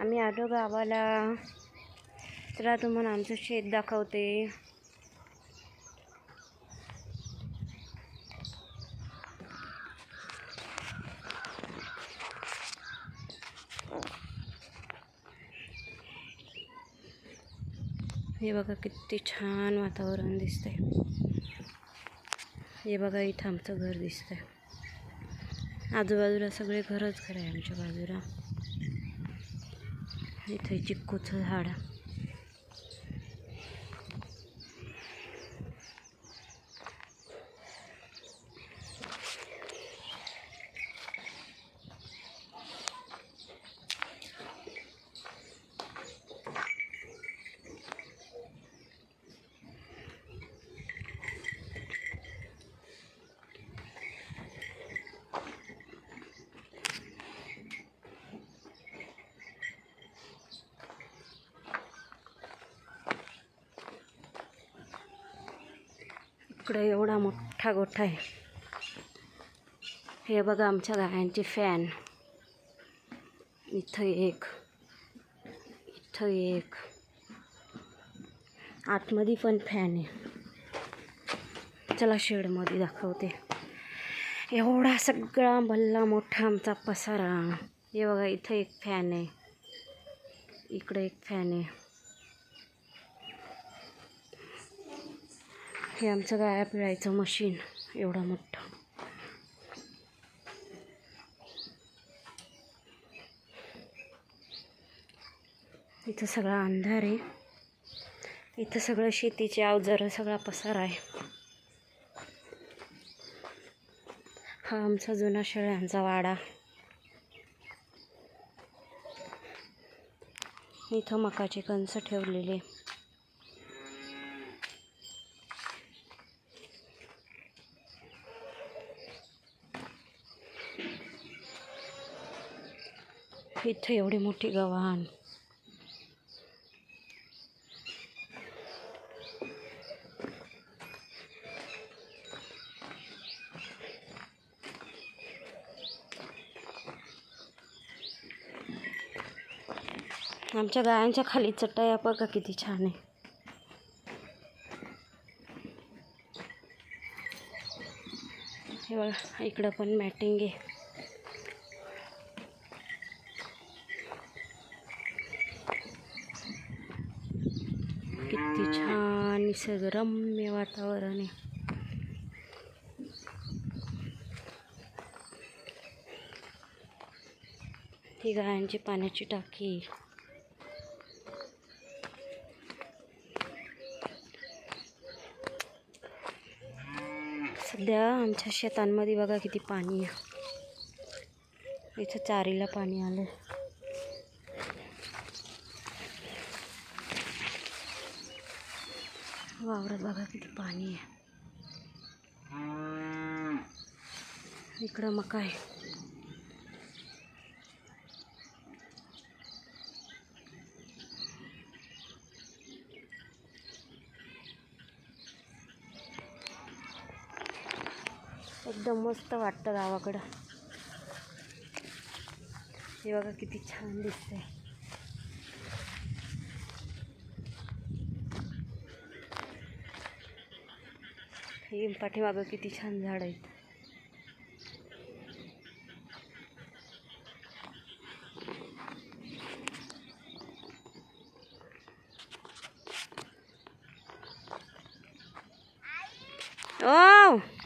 आम्ही आलो गावाला. चला तुम्हाला आमचं शेत दाखवते. हे बघा किती छान वातावरण दिसतंय. हे बघा इथं आमचं घर दिसतंय. आजूबाजूला सगळे घरच घर आहे आमच्या बाजूला. इथं चिक्कूचं झाड. इकडे एवढा मोठा गोठा आहे. हे बघा आमच्या गायांचे फॅन इथं एक इथं एक. आतमध्ये पण फॅन आहे. चला शेडमध्ये दाखवते. एवढा सगळा भल्ला मोठा आमचा पसारा. हे बघा इथं एक फॅन आहे. इकडे एक फॅन आहे. हे आमचं गाया पिळायचं मशीन एवढं मोठं. इथं सगळा अंधार आहे. इथं सगळं शेतीचे अवजारं सगळा पसार आहे. हा आमचा जुना शेळ्यांचा वाडा. इथं मकाचे कणसं ठेवलेले. इथं एवढी मोठी गव्हाण. आमच्या गायांच्या खाली चटया बघा किती छान आहे. हे बघा इकडं पण मॅटिंग आहे किती छान निसर्गरम्य वातावरण आहे. ही गायांची पाण्याची टाकी. सध्या आमच्या शेतांमध्ये बघा किती पाणी आहे. इथं चारीला पाणी आलं वावरात बघा किती पाणी आहे. इकडं मका आहे. एकदम मस्त वाटतं गावाकडं. हे बघा किती छान दिसतंय. हे पाठीमागं किती छान झाड आहेत. ओ!